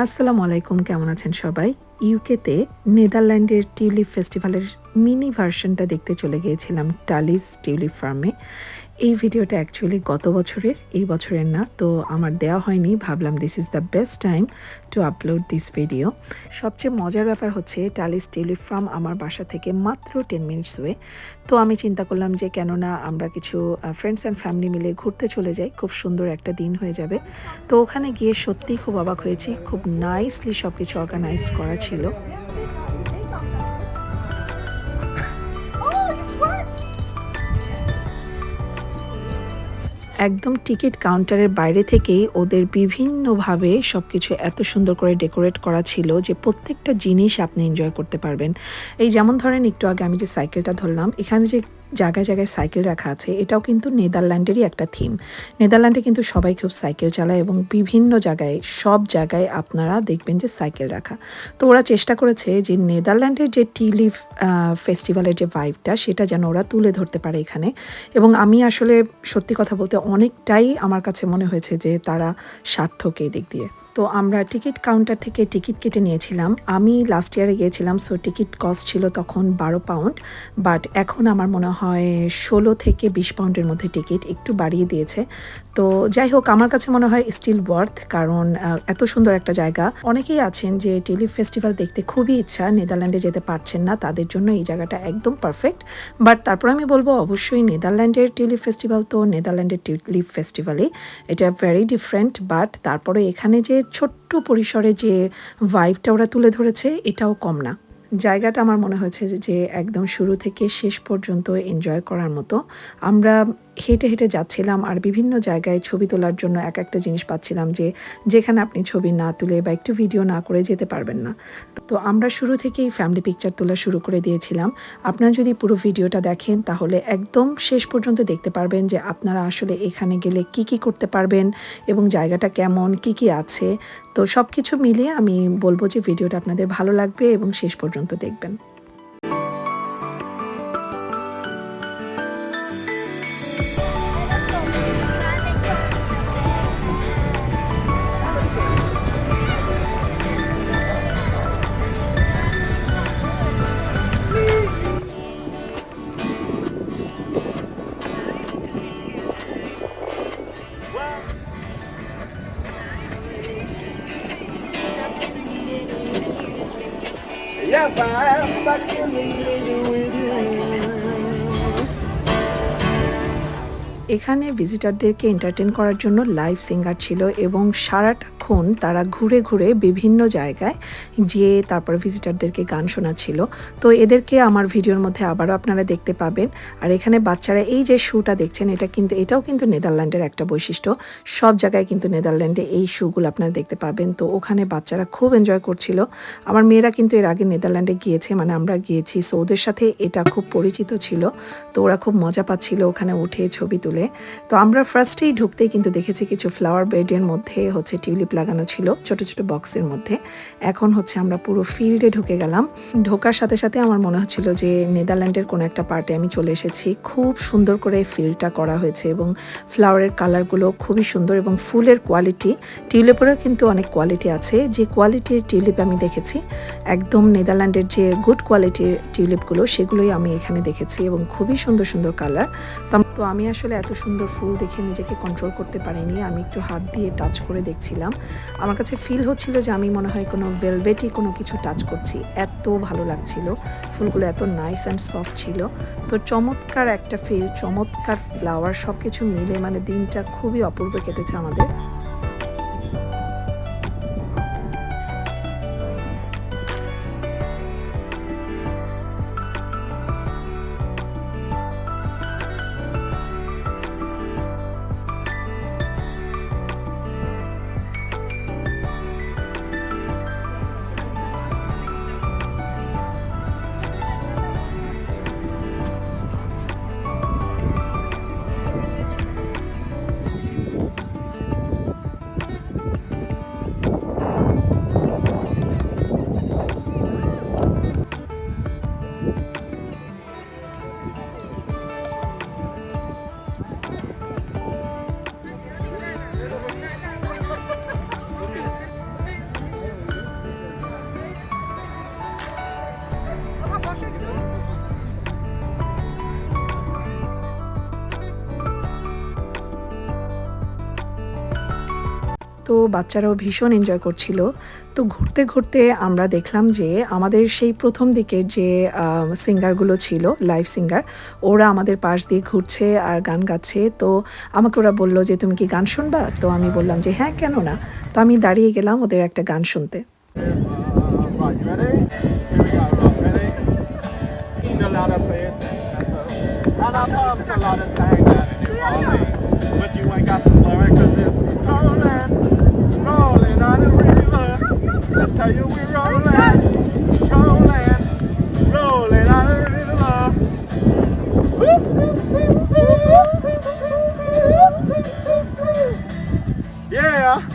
আসসালামু আলাইকুম, কেমন আছেন সবাই? ইউকেতে নেদারল্যান্ডের টিউলিপ ফেস্টিভ্যালের মিনি ভার্সনটা দেখতে চলে গিয়েছিলাম টালিস টিউলিপ ফার্মে। এই ভিডিওটা অ্যাকচুয়ালি গত বছরের, এই বছরের না, তো আমার দেওয়া হয়নি। ভাবলাম this is the best time to upload this video সবচেয়ে মজার ব্যাপার হচ্ছে টালিস টিউলিপ ফার্ম আমার বাসা থেকে মাত্র টেন মিনিটস ওয়ে তো আমি চিন্তা করলাম যে কেননা আমরা কিছু ফ্রেন্ডস অ্যান্ড ফ্যামিলি মিলে ঘুরতে চলে যাই, খুব সুন্দর একটা দিন হয়ে যাবে। তো ওখানে গিয়ে সত্যিই খুব অবাক হয়েছি, খুব নাইসলি সব কিছু অর্গানাইজ করা ছিল। একদম টিকিট কাউন্টারের বাইরে থেকেই ওদের বিভিন্নভাবে সব কিছু এত সুন্দর করে ডেকোরেট করা ছিল যে প্রত্যেকটা জিনিস আপনি এনজয় করতে পারবেন। এই যেমন ধরেন একটু আগে আমি যে সাইকেলটা ধরলাম, এখানে যে জায়গায় জায়গায় সাইকেল রাখা আছে। এটাও কিন্তু নেদারল্যান্ডেরই একটা থিম নেদারল্যান্ডে কিন্তু সবাই খুব সাইকেল চালায় এবং বিভিন্ন জায়গায়, সব জায়গায় আপনারা দেখবেন যে সাইকেল রাখা। তো ওরা চেষ্টা করেছে যে নেদারল্যান্ডের যে টি লিভ ফেস্টিভ্যালের যে ভাইবটা সেটা যেন ওরা তুলে ধরতে পারে এখানে। এবং আমি আসলে সত্যি কথা বলতে অনেকটাই আমার কাছে মনে হয়েছে যে তারা সার্থক এই দিক দিয়ে। তো আমরা টিকিট কাউন্টার থেকে টিকিট কেটে নিয়েছিলাম। আমি লাস্ট ইয়ারে গিয়েছিলাম সো টিকিট কস্ট ছিল তখন বারো পাউন্ড বাট এখন আমার মনে হয় ষোলো থেকে বিশ পাউন্ডের মধ্যে টিকিট একটু বাড়িয়ে দিয়েছে। তো যাই হোক, আমার কাছে মনে হয় স্টিল ওয়ার্থ কারণ এত সুন্দর একটা জায়গা। অনেকেই আছেন যে টিউলিপ ফেস্টিভ্যাল দেখতে খুবই ইচ্ছা, নেদারল্যান্ডে যেতে পারছেন না, তাদের জন্য এই জায়গাটা একদম পারফেক্ট বাট তারপর আমি বলব, অবশ্যই নেদারল্যান্ডের টিউলিপ ফেস্টিভ্যাল তো নেদারল্যান্ডের টিউলিপ ফেস্টিভ্যালই এটা ভেরি ডিফারেন্ট বাট তারপরে এখানে যে ছোট্ট পরিসরে যে ভাইবটা ওরা তুলে ধরেছে, এটাও কম না। জায়গাটা আমার মনে হয়েছে যে একদম শুরু থেকে শেষ পর্যন্ত এনজয় করার মতো। আমরা হেঁটে হেঁটে যাচ্ছিলাম আর বিভিন্ন জায়গায় ছবি তোলার জন্য এক একটা জিনিস পাচ্ছিলাম যে যেখানে আপনি ছবি না তুলে বা একটু ভিডিও না করে যেতে পারবেন না। তো আমরা শুরু থেকেই ফ্যামিলি পিকচার তোলা শুরু করে দিয়েছিলাম। আপনারা যদি পুরো ভিডিওটা দেখেন তাহলে একদম শেষ পর্যন্ত দেখতে পারবেন যে আপনারা আসলে এখানে গেলে কি কি করতে পারবেন এবং জায়গাটা কেমন, কি কি আছে। তো সব কিছু মিলিয়ে আমি বলব যে ভিডিওটা আপনাদের ভালো লাগবে এবং শেষ পর্যন্ত দেখবেন। এখানে ভিজিটারদেরকে এন্টারটেন করার জন্য লাইভ সিঙ্গার ছিল এবং সারাটাক্ষণ তারা ঘুরে ঘুরে বিভিন্ন জায়গায় যেয়ে তারপর ভিজিটারদেরকে গান শোনাচ্ছিল। তো এদেরকে আমার ভিডিওর মধ্যে আবারও আপনারা দেখতে পাবেন। আর এখানে বাচ্চারা এই যে শ্যুটা দেখছেন, এটা কিন্তু, এটাও কিন্তু নেদারল্যান্ডের একটা বৈশিষ্ট্য। সব জায়গায় কিন্তু নেদারল্যান্ডে এই শ্যুগুলো আপনারা দেখতে পাবেন। তো ওখানে বাচ্চারা খুব এনজয় করছিল। আমার মেয়েরা কিন্তু এর আগে নেদারল্যান্ডে গিয়েছে মানে আমরা গিয়েছি। সো ওদের সাথে এটা খুব পরিচিত ছিল। তো ওরা খুব মজা পাচ্ছিল ওখানে উঠে ছবি তুলে। তো আমরা ফার্স্টেই ঢুকতেই কিন্তু দেখেছি কিছু ফ্লাওয়ার বেডের মধ্যে হচ্ছে টিউলিপ লাগানো ছিল ছোট ছোট বক্সের মধ্যে। এখন হচ্ছে আমরা পুরো ফিল্ডে ঢুকে গেলাম। ঢোকার সাথে সাথে আমার মনে হচ্ছিল যে নেদারল্যান্ডের কোনো একটা পার্টে আমি চলে এসেছি। খুব সুন্দর করে ফিল্ডটা করা হয়েছে এবং ফ্লাওয়ারের কালারগুলো খুবই সুন্দর এবং ফুলের কোয়ালিটি। টিউলিপেরও কিন্তু অনেক কোয়ালিটি আছে। যে কোয়ালিটির টিউলিপ আমি দেখেছি, একদম নেদারল্যান্ডের যে গুড কোয়ালিটির টিউলিপগুলো, সেগুলোই আমি এখানে দেখেছি এবং খুবই সুন্দর সুন্দর কালার। তো আমি আসলে এত সুন্দর ফুল দেখে নিজেকে কন্ট্রোল করতে পারিনি। আমি একটু হাত দিয়ে টাচ করে দেখছিলাম। আমার কাছে ফিল হচ্ছিল যে আমি মনে হয় কোনো ভেলভেটই কোনো কিছু টাচ করছি। এত ভালো লাগছিল। ফুলগুলো এত নাইস অ্যান্ড সফট ছিল। তো চমৎকার একটা ফিল চমৎকার ফ্লাওয়ার সব কিছু মিলে মানে দিনটা খুবই অপূর্ব কেটেছে আমাদের। তো বাচ্চারাও ভীষণ এনজয় করছিল। তো ঘুরতে ঘুরতে আমরা দেখলাম যে আমাদের সেই প্রথম দিকের যে সিঙ্গারগুলো ছিল লাইভ সিঙ্গার ওরা আমাদের পাশ দিয়ে ঘুরছে আর গান গাচ্ছে। তো আমাকে ওরা বলল যে তুমি কি গান শুনবা? তো আমি বললাম যে হ্যাঁ কেন না? তো আমি দাঁড়িয়ে গেলাম ওদের একটা গান শুনতে। A lot of. But you ain't got to worry, cause rolling, rolling on the river. I tell you we're rolling, rolling, rolling on the river. Yeah.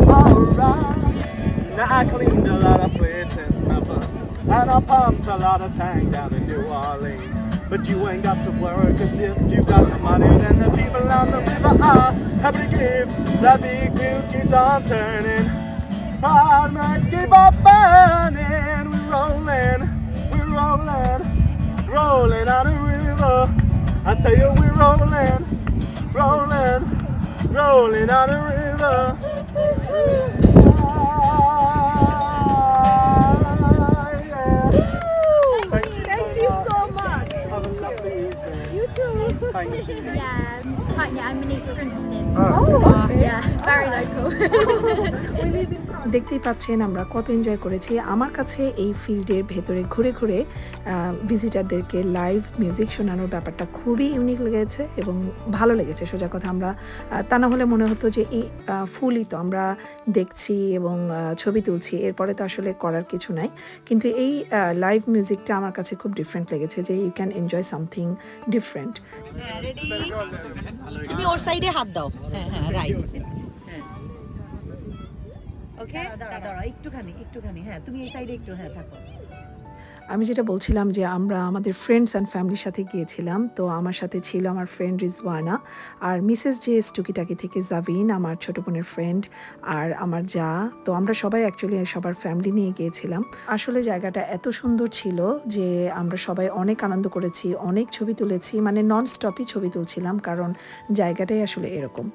Alright. Now I cleaned a lot of plates in my bus. And I pumped a lot of tank down in New Orleans. But you ain't got to worry, cause if you got the money, then the people on the river are happy to give. That big wheel keeps on turning. Hard man, keep on burning. We're rolling, we're rolling, rolling on the river. I tell you, we're rolling, rolling, rolling on the river. Yeah. Hi, I'm in East Grinstead. Ah. Oh, Yeah, very local. we live in দেখতেই পাচ্ছেন আমরা কত enjoy করেছি। আমার কাছে এই ফিল্ডের ভেতরে ঘুরে ঘুরে ভিজিটারদেরকে লাইভ মিউজিক শোনানোর ব্যাপারটা খুবই ইউনিক লেগেছে এবং ভালো লেগেছে, সোজা কথা আমরা তা না হলে মনে হতো যে এই ফুলই তো আমরা দেখছি এবং ছবি তুলছি, এরপরে তো আসলে করার কিছু নাই। কিন্তু এই লাইভ মিউজিকটা আমার কাছে খুব ডিফারেন্ট লেগেছে যে you can enjoy something different তুমি ওর সাইডে হাত দাও। হ্যাঁ হ্যাঁ রাইট ওকে দাঁড়া দাঁড়া একটুখানি একটুখানি হ্যাঁ তুমি এই সাইডে একটু হ্যাঁ থাকো। আমি যেটা বলছিলাম যে আমরা আমাদের ফ্রেন্ডস অ্যান্ড ফ্যামিলির সাথে গিয়েছিলাম, তো আমার সাথে ছিল আমার ফ্রেন্ড রিজওয়ানা আর মিসেস জে টুকিটাকি থেকে জাভিন, আমার ছোট বোনের ফ্রেন্ড আর আমার যা। তো আমরা সবাই অ্যাকচুয়ালি সবার ফ্যামিলি নিয়ে গিয়েছিলাম। আসলে জায়গাটা এত সুন্দর ছিল যে আমরা সবাই অনেক আনন্দ করেছি, অনেক ছবি তুলেছি মানে নন স্টপই ছবি তুলছিলাম কারণ জায়গাটাই আসলে এরকম।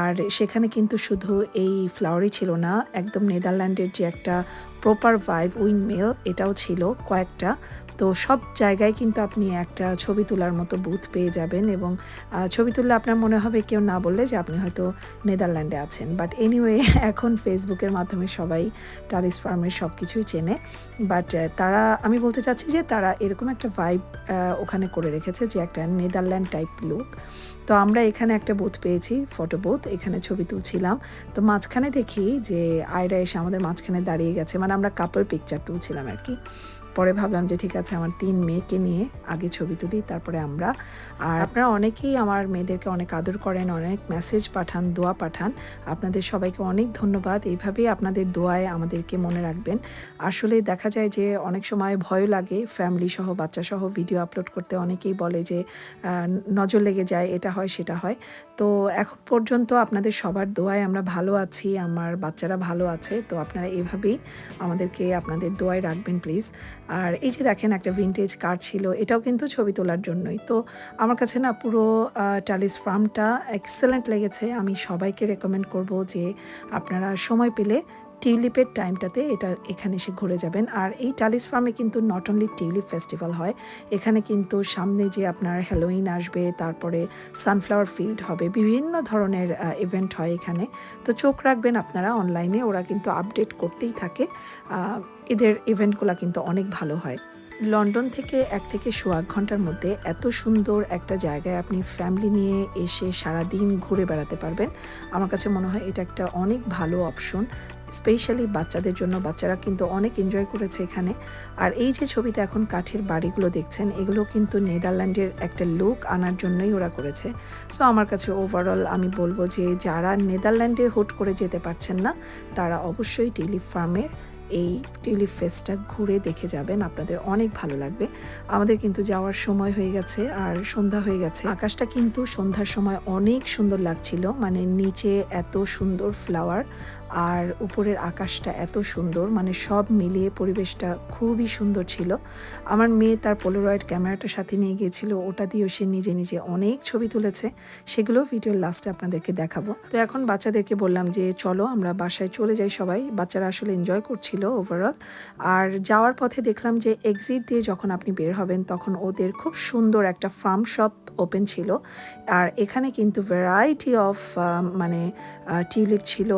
আর সেখানে কিন্তু শুধু এই ফ্লাওয়ারই ছিল না, একদম নেদারল্যান্ডের যে একটা প্রপার ভাইব উইং মেল এটাও ছিল কয়েকটা। তো সব জায়গায় কিন্তু আপনি একটা ছবি তোলার মতো বুথ পেয়ে যাবেন এবং ছবি তুললে আপনার মনে হবে কেউ না বললে যে আপনি হয়তো নেদারল্যান্ডে আছেন। বাট এনিওয়ে এখন ফেসবুকের মাধ্যমে সবাই টালিস ফার্মের সব কিছুই চেনে। বাট তারা, আমি বলতে চাচ্ছি যে তারা এরকম একটা ভাইব ওখানে করে রেখেছে যে একটা নেদারল্যান্ড টাইপ লুক তো আমরা এখানে একটা বুথ পেয়েছি ফটো বুথ এখানে ছবি তুলছিলাম। তো মাঝখানে দেখি যে আয়রা এসে আমাদের মাঝখানে দাঁড়িয়ে গেছে মানে আমরা কাপল পিকচার তুলছিলাম আর কি। পরে ভাবলাম যে ঠিক আছে, আমার তিন মেয়েকে নিয়ে আগে ছবি তুলি, তারপরে আমরা। আর আপনারা অনেকেই আমার মেয়েদেরকে অনেক আদর করেন, অনেক মেসেজ পাঠান, দোয়া পাঠান। আপনাদের সবাইকে অনেক ধন্যবাদ। এইভাবেই আপনাদের দোয়ায় আমাদেরকে মনে রাখবেন। আসলে দেখা যায় যে অনেক সময় ভয় লাগে ফ্যামিলি সহ, বাচ্চা সহ ভিডিও আপলোড করতে। অনেকেই বলে যে নজর লেগে যায়, এটা হয়, সেটা হয়। তো এখন পর্যন্ত আপনাদের সবার দোয়ায় আমরা ভালো আছি, আমার বাচ্চারা ভালো আছে। তো আপনারা এভাবেই আমাদেরকে, আপনাদের দোয়ায় রাখবেন প্লিজ আর এই যে দেখেন একটা ভিনটেজ কার ছিল, এটাও কিন্তু ছবি তোলার জন্যই। তো আমার কাছে না পুরো টালিস ফার্মটা এক্সেলেন্ট লেগেছে। আমি সবাইকে রেকমেন্ড করব যে আপনারা সময় পেলে টিউলিপের টাইমটাতে এটা এখানে এসে ঘুরে যাবেন। আর এই টালিস ফার্মে কিন্তু নট অনলি টিউলিপ ফেস্টিভ্যাল হয়, এখানে কিন্তু সামনে যে আপনার হ্যালোইন আসবে, তারপরে সানফ্লাওয়ার ফিল্ড হবে, বিভিন্ন ধরনের ইভেন্ট হয় এখানে। তো চোখ রাখবেন আপনারা অনলাইনে ওরা কিন্তু আপডেট করতেই থাকে। এদের ইভেন্টগুলো কিন্তু অনেক ভালো হয়। লন্ডন থেকে এক থেকে সোয়া ঘণ্টার মধ্যে এত সুন্দর একটা জায়গায় আপনি ফ্যামিলি নিয়ে এসে সারা দিন ঘুরে বেড়াতে পারবেন। আমার কাছে মনে হয় এটা একটা অনেক ভালো অপশন স্পেশালি বাচ্চাদের জন্য। বাচ্চারা কিন্তু অনেক এনজয় করেছে এখানে। আর এই যে ছবিতে এখন কাঠের বাড়িগুলো দেখছেন, এগুলো কিন্তু নেদারল্যান্ডের একটা লুক আনার জন্যই ওরা করেছে। সো আমার কাছে ওভারঅল আমি বলব যে যারা নেদারল্যান্ডে হুট করে যেতে পারছেন না, তারা অবশ্যই টিলিপ ফার্মের এই টিউলিপ ফেস্টটা ঘুরে দেখে যাবেন, আপনাদের অনেক ভালো লাগবে। আমাদের কিন্তু যাওয়ার সময় হয়ে গেছে আর সন্ধ্যা হয়ে গেছে। আকাশটা কিন্তু সন্ধ্যার সময় অনেক সুন্দর লাগছিল মানে নিচে এত সুন্দর ফ্লাওয়ার আর উপরের আকাশটা এত সুন্দর মানে সব মিলিয়ে পরিবেশটা খুবই সুন্দর ছিল। আমার মেয়ে তার পোলোরয়েড ক্যামেরাটা সাথে নিয়ে গিয়েছিল, ওটা দিয়েও সে নিজে নিজে অনেক ছবি তুলেছে, সেগুলো ভিডিওর লাস্টে আপনাদেরকে দেখাবো। তো এখন বাচ্চাদেরকে বললাম যে, চলো আমরা বাসায় চলে যাই সবাই। বাচ্চারা আসলে এনজয় করছিল ওভারঅল আর যাওয়ার পথে দেখলাম যে এক্সিট দিয়ে যখন আপনি বের হবেন, তখন ওদের খুব সুন্দর একটা ফার্ম শপ ওপেন ছিল। আর এখানে কিন্তু ভ্যারাইটি অফ মানে টিউলিপ ছিল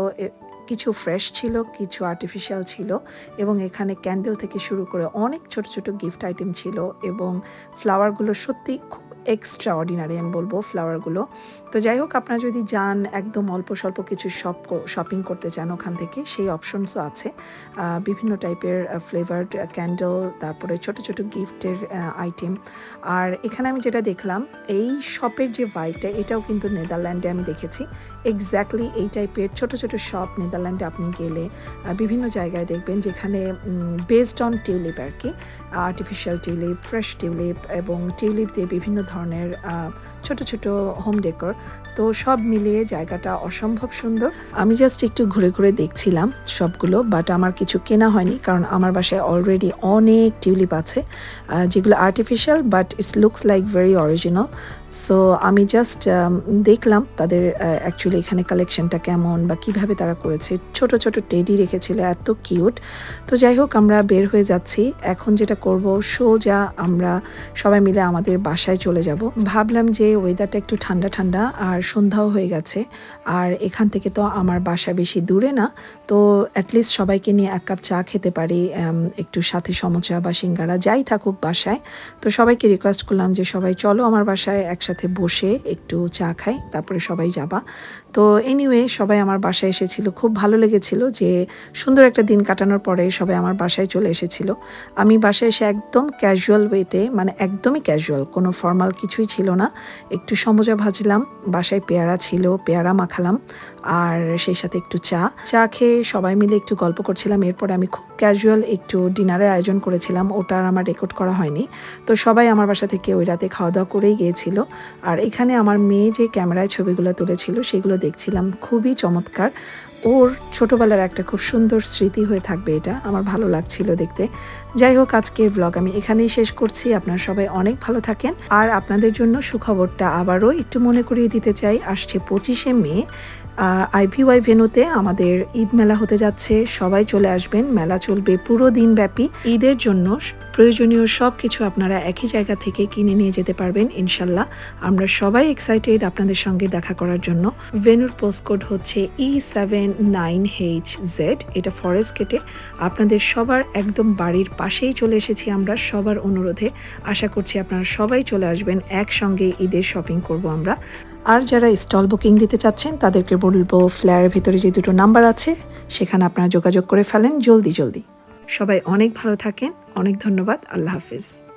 কিছু ফ্রেশ ছিল, কিছু আর্টিফিশিয়াল ছিল এবং এখানে ক্যান্ডেল থেকে শুরু করে অনেক ছোট ছোট গিফট আইটেম ছিল এবং ফ্লাওয়ারগুলো সত্যি খুব এক্সট্রা অর্ডিনারি আমি বলব ফ্লাওয়ারগুলো তো যাই হোক আপনারা যদি যান, একদম অল্প স্বল্প কিছু শপ শপিং করতে চান ওখান থেকে, সেই অপশনসও আছে। বিভিন্ন টাইপের ফ্লেভার্ড ক্যান্ডেল তারপরে ছোট ছোট গিফটের আইটেম আর এখানে আমি যেটা দেখলাম, এই শপের যে ভাইবটা এটাও কিন্তু নেদারল্যান্ডে আমি দেখেছি। এক্স্যাক্টলি এই টাইপের ছোট ছোট শপ নেদারল্যান্ডে আপনি গেলে বিভিন্ন জায়গায় দেখবেন যেখানে বেসড অন টিউলিপ আর কি। আর্টিফিশিয়াল টিউলিপ ফ্রেশ টিউলিপ এবং টিউলিপ দিয়ে বিভিন্ন ধরনের আহ, ছোট ছোট হোম ডেকোর তো সব মিলিয়ে জায়গাটা অসম্ভব সুন্দর। আমি জাস্ট একটু ঘুরে ঘুরে দেখছিলাম সবগুলো বাট আমার কিছু কেনা হয়নি কারণ আমার বাসায় অলরেডি অনেক টিউলিপ আছে যেগুলো artificial but it's looks like very original so আমি জাস্ট দেখলাম তাদের অ্যাকচুয়ালি এখানে কালেকশনটা কেমন বা কীভাবে তারা করেছে। ছোট ছোট টেডি রেখেছিল এত কিউট তো যাই হোক আমরা বের হয়ে যাচ্ছি। এখন যেটা করব সোজা আমরা সবাই মিলে আমাদের বাসায় চলে যাব। ভাবলাম যে ওয়েদারটা একটু ঠান্ডা ঠান্ডা আর সন্ধ্যাও হয়ে গেছে। আর এখান থেকে তো আমার বাসা বেশি দূরে না, তো অ্যাটলিস্ট সবাইকে নিয়ে এক কাপ চা খেতে পারি একটু সাথে সমোচা বা সিঙ্গারা যাই থাকুক বাসায়। তো সবাইকে রিকোয়েস্ট করলাম যে সবাই চলো আমার বাসায় একসাথে বসে একটু চা খাই, তারপরে সবাই যাবা। তো এনিওয়ে সবাই আমার বাসায় এসেছিল। খুব ভালো লেগেছিল যে সুন্দর একটা দিন কাটানোর পরে সবাই আমার বাসায় চলে এসেছিল। আমি বাসায় এসে একদম ক্যাজুয়াল ওয়েতে মানে একদমই ক্যাজুয়াল কোনো ফর্মাল কিছুই ছিল না। একটু সমজা ভাজলাম, বাসায় পেয়ারা ছিল, পেয়ারা মাখালাম, আর সেই সাথে একটু চা। চা খেয়ে সবাই মিলে একটু গল্প করছিলাম, এরপরে আমি খুব ক্যাজুয়াল একটু ডিনারের আয়োজন করেছিলাম, ওটা আমার রেকর্ড করা হয়নি। তো সবাই আমার বাসা থেকে ওই রাতে খাওয়া দাওয়া করেই গিয়েছিল। আর এখানে আমার মেয়ে যে ক্যামেরায় ছবিগুলো তুলেছিল, সেগুলো দেখছিলাম, খুবই চমৎকার। ওর ছোটবেলার একটা খুব সুন্দর স্মৃতি হয়ে থাকবে এটা। আমার ভালো লাগছিল দেখতে। যাই হোক, আজকের ব্লগ আমি এখানেই শেষ করছি। আপনারা সবাই অনেক ভালো থাকেন। আর আপনাদের জন্য সুখবরটা আবারও একটু মনে করিয়ে দিতে চাই। আসছে পঁচিশে মে আইভিওয়াই ভেনুতে আমাদের ঈদ মেলা হতে যাচ্ছে। সবাই চলে আসবেন। মেলা চলবে পুরো দিন ব্যাপী ঈদের জন্য প্রয়োজনীয় সব কিছু আপনারা একই জায়গা থেকে কিনে নিয়ে যেতে পারবেন, ইনশাল্লাহ। আমরা সবাই এক্সাইটেড আপনাদের সঙ্গে দেখা করার জন্য। ভেনুর পোস্টকোড হচ্ছে E seven nine H Z এটা ফরেস্ট গেটে আপনাদের সবার একদম বাড়ির পাশেই চলে এসেছি আমরা, সবার অনুরোধে। আশা করছি আপনারা সবাই চলে আসবেন, একসঙ্গে ঈদের শপিং করব আমরা। আর যারা স্টল বুকিং দিতে চাচ্ছেন, তাদেরকে বলব ফ্ল্যারের ভেতরে যে দুটো নাম্বার আছে, সেখানে আপনারা যোগাযোগ করে ফেলেন, জলদি জলদি। সবাই অনেক ভালো থাকেন, অনেক ধন্যবাদ, আল্লাহ হাফিজ।